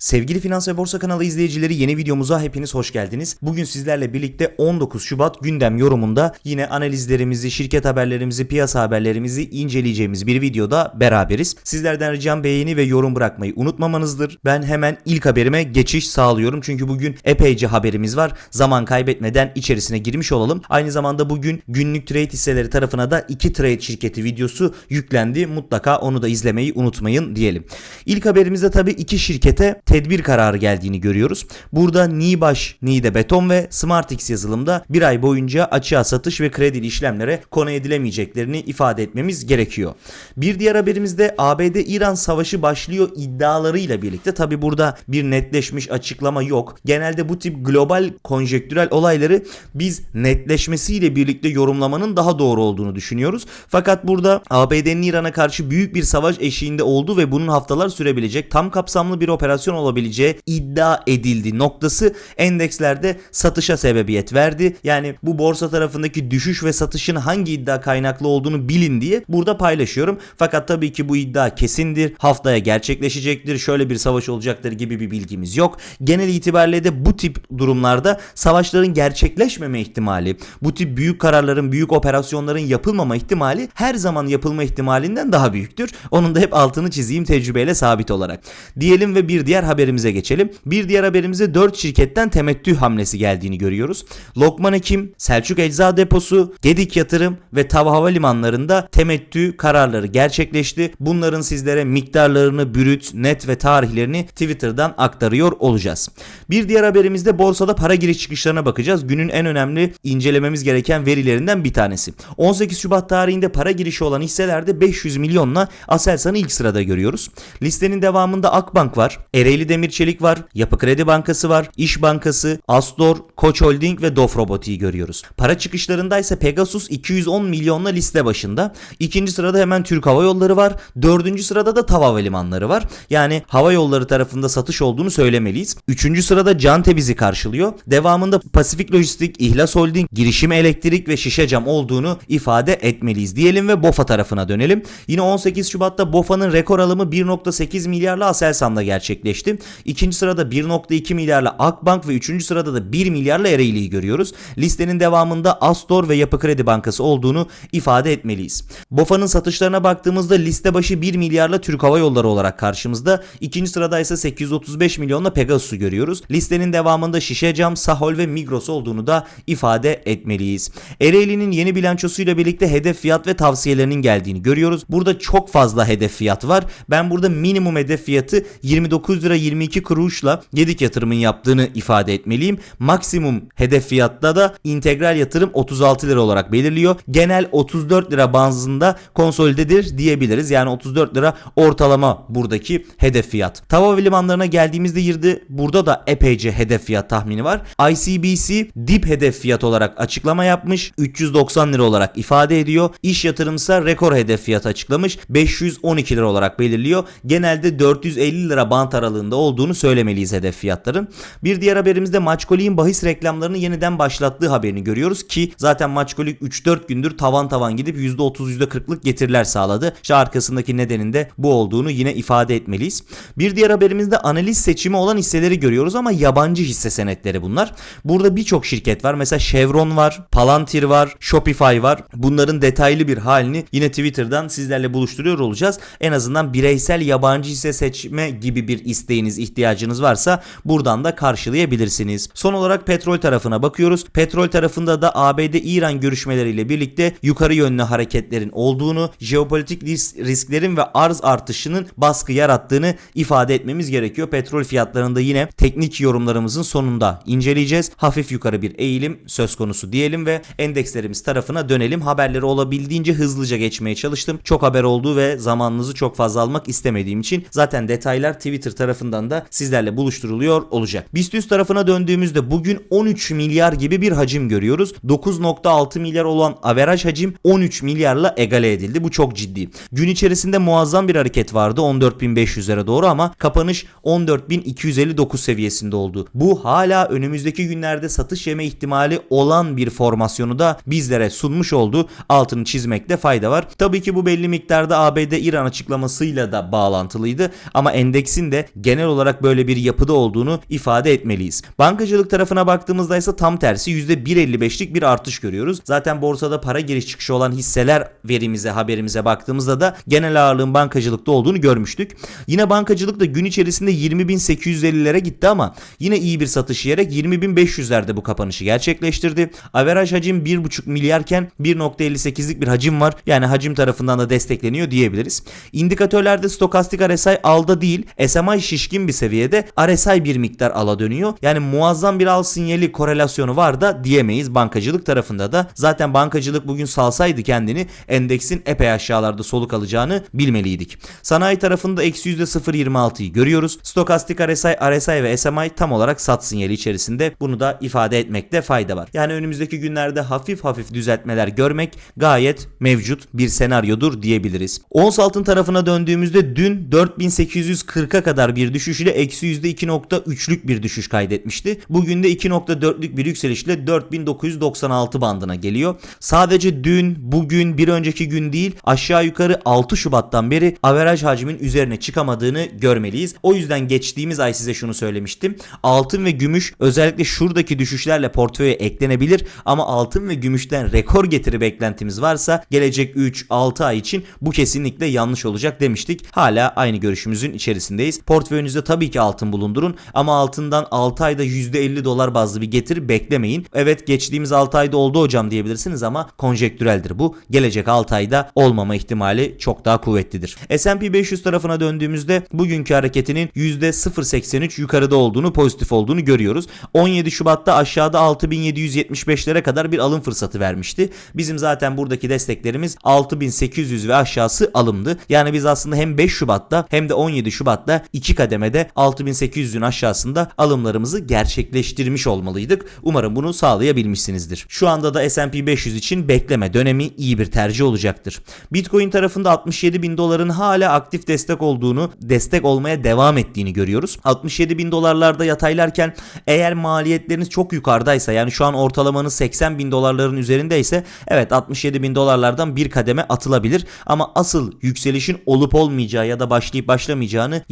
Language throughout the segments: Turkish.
Sevgili Finans ve Borsa kanalı izleyicileri yeni videomuza hepiniz hoş geldiniz. Bugün sizlerle birlikte 19 Şubat gündem yorumunda yine analizlerimizi, şirket haberlerimizi, piyasa haberlerimizi inceleyeceğimiz bir videoda beraberiz. Sizlerden ricam beğeni ve yorum bırakmayı unutmamanızdır. Ben hemen ilk haberime geçiş sağlıyorum. Çünkü bugün epeyce haberimiz var. Zaman kaybetmeden içerisine girmiş olalım. Aynı zamanda bugün günlük trade hisseleri tarafına da 2 trade şirketi videosu yüklendi. Mutlaka onu da izlemeyi unutmayın diyelim. İlk haberimizde tabii iki şirkete tedbir kararı geldiğini görüyoruz. Burada Nibaş, Nide Beton ve SmartX yazılımda bir ay boyunca açığa satış ve kredili işlemlere konu edilemeyeceklerini ifade etmemiz gerekiyor. Bir diğer haberimizde ABD-İran savaşı başlıyor iddialarıyla birlikte tabi burada bir netleşmiş açıklama yok. Genelde bu tip global konjektürel olayları biz netleşmesiyle birlikte yorumlamanın daha doğru olduğunu düşünüyoruz. Fakat burada ABD'nin İran'a karşı büyük bir savaş eşiğinde olduğu ve bunun haftalar sürebilecek tam kapsamlı bir operasyon olabileceği iddia edildi noktası endekslerde satışa sebebiyet verdi. Yani bu borsa tarafındaki düşüş ve satışın hangi iddia kaynaklı olduğunu bilin diye burada paylaşıyorum. Fakat tabii ki bu iddia kesindir. Haftaya gerçekleşecektir. Şöyle bir savaş olacaktır gibi bir bilgimiz yok. Genel itibariyle de bu tip durumlarda savaşların gerçekleşmeme ihtimali, bu tip büyük kararların, büyük operasyonların yapılmama ihtimali her zaman yapılma ihtimalinden daha büyüktür. Onun da hep altını çizeyim tecrübeyle sabit olarak. Diyelim ve bir diğer haberimize geçelim. Bir diğer haberimize 4 şirketten temettü hamlesi geldiğini görüyoruz. Lokman Hekim, Selçuk Ecza Deposu, Gedik Yatırım ve Tav Havalimanlarında temettü kararları gerçekleşti. Bunların sizlere miktarlarını, bürüt, net ve tarihlerini Twitter'dan aktarıyor olacağız. Bir diğer haberimizde borsada para giriş çıkışlarına bakacağız. Günün en önemli incelememiz gereken verilerinden bir tanesi. 18 Şubat tarihinde para girişi olan hisselerde 500 milyonla Aselsan'ı ilk sırada görüyoruz. Listenin devamında Akbank var, Ereğli Demir Çelik var, Yapı Kredi Bankası var, İş Bankası, Astor, Koç Holding ve Dof Roboti'yi görüyoruz. Para çıkışlarında ise Pegasus 210 milyonla liste başında. İkinci sırada hemen Türk Hava Yolları var. Dördüncü sırada da TAV Havalimanları var. Yani hava yolları tarafında satış olduğunu söylemeliyiz. Üçüncü sırada Cante bizi karşılıyor. Devamında Pasifik Lojistik, İhlas Holding, Girişim Elektrik ve Şişe Cam olduğunu ifade etmeliyiz diyelim ve BOFA tarafına dönelim. Yine 18 Şubat'ta BOFA'nın rekor alımı 1.8 milyarla Aselsan'da gerçekleşti. İkinci sırada 1.2 milyarla Akbank ve üçüncü sırada da 1 milyarla Ereğli'yi görüyoruz. Listenin devamında Astor ve Yapı Kredi Bankası olduğunu ifade etmeliyiz. BOFA'nın satışlarına baktığımızda liste başı 1 milyarla Türk Hava Yolları olarak karşımızda. İkinci sırada ise 835 milyonla Pegasus'u görüyoruz. Listenin devamında Şişecam, Sahol ve Migros olduğunu da ifade etmeliyiz. Ereğli'nin yeni bilançosuyla birlikte hedef fiyat ve tavsiyelerinin geldiğini görüyoruz. Burada çok fazla hedef fiyat var. Ben burada minimum hedef fiyatı 29 lira 22 kuruşla Gedik yatırımın yaptığını ifade etmeliyim. Maksimum hedef fiyatta da integral yatırım 36 lira olarak belirliyor. Genel 34 lira bazında konsolidedir diyebiliriz. Yani 34 lira ortalama buradaki hedef fiyat. Tava ve limanlarına geldiğimizde yirdi. Burada da epeyce hedef fiyat tahmini var. ICBC dip hedef fiyat olarak açıklama yapmış. 390 lira olarak ifade ediyor. İş yatırımsa rekor hedef fiyat açıklamış. 512 lira olarak belirliyor. Genelde 450 lira bant aralığında olduğunu söylemeliyiz hedef fiyatların. Bir diğer haberimizde Maçkolik'in bahis reklamlarını yeniden başlattığı haberini görüyoruz ki zaten Maçkolik 3-4 gündür tavan tavan gidip %30 %40'lık getiriler sağladı. İşte arkasındaki nedenin de bu olduğunu yine ifade etmeliyiz. Bir diğer haberimizde analiz seçimi olan hisseleri görüyoruz ama yabancı hisse senetleri bunlar. Burada birçok şirket var. Mesela Chevron var, Palantir var, Shopify var. Bunların detaylı bir halini yine Twitter'dan sizlerle buluşturuyor olacağız. En azından bireysel yabancı hisse seçme gibi bir isteğiniz, ihtiyacınız varsa buradan da karşılayabilirsiniz. Son olarak petrol tarafına bakıyoruz. Petrol tarafında da ABD-İran görüşmeleriyle birlikte yukarı yönlü hareketlerin olduğunu, jeopolitik ris- risklerin ve arz artışının baskı yarattığını ifade etmemiz gerekiyor. Petrol fiyatlarında yine teknik yorumlarımızın sonunda inceleyeceğiz. Hafif yukarı bir eğilim söz konusu diyelim ve endekslerimiz tarafına dönelim. Haberleri olabildiğince hızlıca geçmeye çalıştım. Çok haber olduğu ve zamanınızı çok fazla almak istemediğim için zaten detaylar Twitter tarafından da sizlerle buluşturuluyor olacak. BIST 100 tarafına döndüğümüzde bugün 13 milyar gibi bir hacim görüyoruz. 9.6 milyar olan averaj hacim 13 milyarla egale edildi. Bu çok ciddi. Gün içerisinde muazzam bir hareket vardı 14.500'lere doğru ama kapanış 14.259 seviyesinde oldu. Bu hala önümüzdeki günlerde satış yeme ihtimali olan bir formasyonu da bizlere sunmuş oldu. Altını çizmekte fayda var. Tabii ki bu belli miktarda ABD-İran açıklamasıyla da bağlantılıydı ama endeksin de genel olarak böyle bir yapıda olduğunu ifade etmeliyiz. Bankacılık tarafına baktığımızda ise tam tersi %1.55'lik bir artış görüyoruz. Zaten borsada para giriş çıkışı olan hisseler verimize, haberimize baktığımızda da genel ağırlığın bankacılıkta olduğunu görmüştük. Yine bankacılık da gün içerisinde 20.850'lere gitti ama yine iyi bir satış yiyerek 20.500'lerde bu kapanışı gerçekleştirdi. Averaj hacim 1.5 milyarken 1.58'lik bir hacim var. Yani hacim tarafından da destekleniyor diyebiliriz. İndikatörlerde stokastik RSI alda değil, SMI şişkin bir seviyede RSI bir miktar ala dönüyor. Yani muazzam bir al sinyali korelasyonu var da diyemeyiz bankacılık tarafında da. Zaten bankacılık bugün salsaydı kendini endeksin epey aşağılarda soluk alacağını bilmeliydik. Sanayi tarafında eksi %0.26'yı görüyoruz. Stokastik RSI, RSI ve SMI tam olarak sat sinyali içerisinde. Bunu da ifade etmekte fayda var. Yani önümüzdeki günlerde hafif hafif düzeltmeler görmek gayet mevcut bir senaryodur diyebiliriz. Ons altın tarafına döndüğümüzde dün 4840'a kadar bir düşüş ile eksi %2.3'lük bir düşüş kaydetmişti. Bugün de 2.4'lük bir yükselişle 4996 bandına geliyor. Sadece dün, bugün, bir önceki gün değil aşağı yukarı 6 Şubat'tan beri averaj hacmin üzerine çıkamadığını görmeliyiz. O yüzden geçtiğimiz ay size şunu söylemiştim. Altın ve gümüş özellikle şuradaki düşüşlerle portföye eklenebilir ama altın ve gümüşten rekor getiri beklentimiz varsa gelecek 3-6 ay için bu kesinlikle yanlış olacak demiştik. Hala aynı görüşümüzün içerisindeyiz. Portföyünüzde tabii ki altın bulundurun ama altından 6 ayda %50 dolar bazlı bir getiri beklemeyin. Evet geçtiğimiz 6 ayda oldu hocam diyebilirsiniz ama konjektüreldir bu. Gelecek 6 ayda olmama ihtimali çok daha kuvvetlidir. S&P 500 tarafına döndüğümüzde bugünkü hareketinin %0.83 yukarıda olduğunu, pozitif olduğunu görüyoruz. 17 Şubat'ta aşağıda 6775'lere kadar bir alım fırsatı vermişti. Bizim zaten buradaki desteklerimiz 6800 ve aşağısı alımdı. Yani biz aslında hem 5 Şubat'ta hem de 17 Şubat'ta iki kademede 6800'ün aşağısında alımlarımızı gerçekleştirmiş olmalıydık. Umarım bunu sağlayabilmişsinizdir. Şu anda da S&P 500 için bekleme dönemi iyi bir tercih olacaktır. Bitcoin tarafında 67 bin doların hala aktif destek olduğunu, destek olmaya devam ettiğini görüyoruz. 67 bin dolarlarda yataylarken eğer maliyetleriniz çok yukarıdaysa yani şu an ortalamanız 80 bin dolarların üzerindeyse evet 67 bin dolarlardan bir kademe atılabilir ama asıl yükselişin olup olmayacağı ya da başlayıp başlamayacağını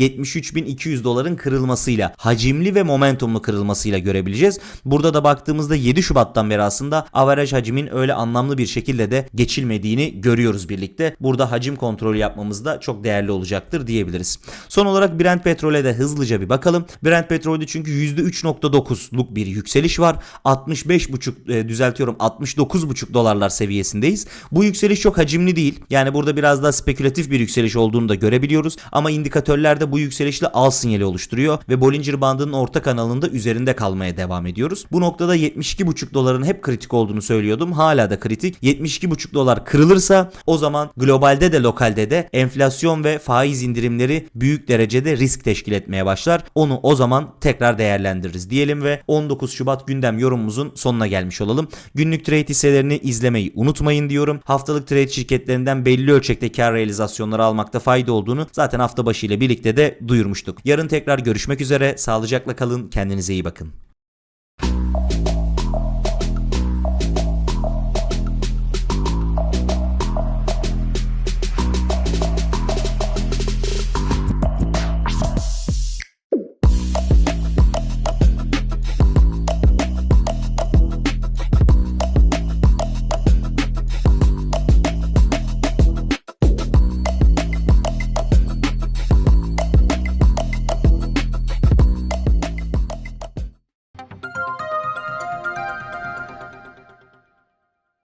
73.200 doların kırılmasıyla hacimli ve momentumlu kırılmasıyla görebileceğiz. Burada da baktığımızda 7 Şubat'tan beri aslında averaj hacimin öyle anlamlı bir şekilde de geçilmediğini görüyoruz birlikte. Burada hacim kontrolü yapmamız da çok değerli olacaktır diyebiliriz. Son olarak Brent petrole de hızlıca bir bakalım. Brent petrolde çünkü %3.9'luk bir yükseliş var. 65.5 e, düzeltiyorum 69.5 dolarlar seviyesindeyiz. Bu yükseliş çok hacimli değil. Yani burada biraz daha spekülatif bir yükseliş olduğunu da görebiliyoruz. Ama indikatörlerde bu yükselişle al sinyali oluşturuyor ve Bollinger Bandı'nın orta kanalında üzerinde kalmaya devam ediyoruz. Bu noktada 72.5 doların hep kritik olduğunu söylüyordum. Hala da kritik. 72.5 dolar kırılırsa o zaman globalde de lokalde de enflasyon ve faiz indirimleri büyük derecede risk teşkil etmeye başlar. Onu o zaman tekrar değerlendiririz diyelim ve 19 Şubat gündem yorumumuzun sonuna gelmiş olalım. Günlük trade hisselerini izlemeyi unutmayın diyorum. Haftalık trade şirketlerinden belli ölçekte kar realizasyonları almakta fayda olduğunu zaten hafta başı ile birlikte de duyurmuştuk. Yarın tekrar görüşmek üzere. Sağlıcakla kalın. Kendinize iyi bakın.